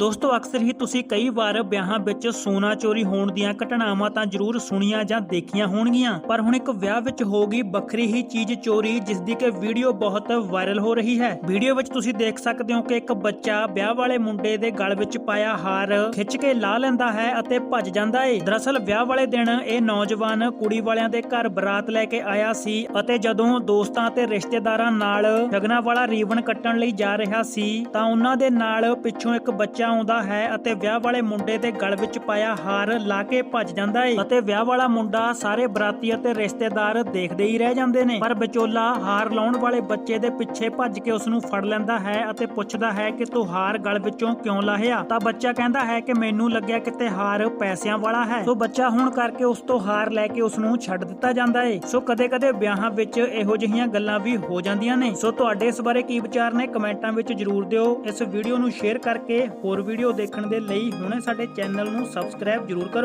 ਦੋਸਤੋ, ਅਕਸਰ ਹੀ ਤੁਸੀਂ ਕਈ ਵਾਰ ਵਿਆਹਾਂ ਵਿੱਚ ਸੋਨਾ ਚੋਰੀ ਹੋਣ ਦੀਆਂ ਘਟਨਾਵਾਂ ਤਾਂ ਜ਼ਰੂਰ ਸੁਣੀਆਂ ਜਾਂ ਦੇਖੀਆਂ ਹੋਣਗੀਆਂ, ਪਰ ਹੁਣ ਇੱਕ ਵਿਆਹ ਵਿੱਚ ਹੋ ਗਈ ਵੱਖਰੀ ਹੀ ਚੀਜ਼ ਚੋਰੀ ਜਿਸ ਦੀ ਕਿ ਵੀਡੀਓ ਬਹੁਤ ਵਾਇਰਲ ਹੋ ਰਹੀ ਹੈ। ਵੀਡੀਓ ਵਿੱਚ ਤੁਸੀਂ ਦੇਖ ਸਕਦੇ ਹੋ ਕਿ ਇੱਕ ਬੱਚਾ ਵਿਆਹ ਵਾਲੇ ਮੁੰਡੇ ਦੇ ਗਲ ਵਿੱਚ ਪਾਇਆ ਹਾਰ ਖਿੱਚ ਕੇ ਲਾ ਲੈਂਦਾ ਹੈ ਅਤੇ ਭੱਜ ਜਾਂਦਾ ਏ। ਦਰਅਸਲ, ਵਿਆਹ ਵਾਲੇ ਦਿਨ ਇਹ ਨੌਜਵਾਨ ਕੁੜੀ ਵਾਲਿਆਂ ਦੇ ਘਰ ਬਰਾਤ ਲੈ ਕੇ ਆਇਆ ਸੀ ਅਤੇ ਜਦੋਂ ਦੋਸਤਾਂ ਤੇ ਰਿਸ਼ਤੇਦਾਰਾਂ ਨਾਲ ਸ਼ਗਨਾਂ ਵਾਲਾ ਰੀਵਨ ਕੱਟਣ ਲਈ ਜਾ ਰਿਹਾ ਸੀ, ਤਾਂ ਉਹਨਾਂ ਦੇ ਨਾਲ ਪਿੱਛੋਂ ਇੱਕ ਬੱਚਾ ਆਉਂਦਾ ਹੈ ਅਤੇ ਵਿਆਹ ਵਾਲੇ ਮੁੰਡੇ ਦੇ ਗਲ ਵਿੱਚ ਪਾਇਆ ਹਾਰ ਲਾ ਕੇ ਭੱਜ ਜਾਂਦਾ ਏ ਅਤੇ ਵਿਆਹ ਵਾਲਾ ਮੁੰਡਾ ਸਾਰੇ ਬਰਾਤੀ ਅਤੇ ਰਿਸ਼ਤੇਦਾਰ ਦੇਖਦੇ ਹੀ ਰਹਿ ਜਾਂਦੇ ਨੇ। ਪਰ ਵਿਚੋਲਾ ਹਾਰ ਲਾਉਣ ਵਾਲੇ ਬੱਚੇ ਦੇ ਪਿੱਛੇ ਭੱਜ ਕੇ ਉਸ ਨੂੰ ਫੜ ਲੈਂਦਾ ਹੈ ਅਤੇ ਪੁੱਛਦਾ ਹੈ ਕਿ ਤੂੰ ਹਾਰ ਗਲ ਵਿੱਚੋਂ ਕਿਉਂ ਲਾਹਿਆ? ਤਾਂ ਬੱਚਾ ਕਹਿੰਦਾ ਹੈ ਕਿ ਮੈਨੂੰ ਲੱਗਿਆ ਕਿਤੇ ਹਾਰ ਪੈਸਿਆਂ ਵਾਲਾ ਹੈ। ਸੋ ਬੱਚਾ ਹੋਣ ਕਰਕੇ ਉਸ ਤੋਂ ਹਾਰ ਲੈ ਕੇ ਉਸ ਨੂੰ ਛੱਡ ਦਿੱਤਾ ਜਾਂਦਾ ਏ। ਸੋ ਕਦੇ-ਕਦੇ ਵਿਆਹਾਂ ਵਿੱਚ ਇਹੋ ਜਿਹੀਆਂ ਗੱਲਾਂ ਵੀ ਹੋ ਜਾਂਦੀਆਂ ਨੇ। ਸੋ ਤੁਹਾਡੇ ਇਸ ਬਾਰੇ ਕੀ ਵਿਚਾਰ ਨੇ? ਕਮੈਂਟਾਂ ਵਿੱਚ ਜਰੂਰ ਦਿਓ। ਇਸ ਵੀਡੀਓ ਨੂੰ ਸ਼ੇਅਰ ਕਰਕੇ ਹੋਰ ਹੋਰ ਵੀਡੀਓ ਦੇਖਣ ਦੇ ਲਈ ਹੁਣੇ ਸਾਡੇ ਚੈਨਲ ਨੂੰ ਸਬਸਕ੍ਰਾਈਬ ਜਰੂਰ ਕਰੋ।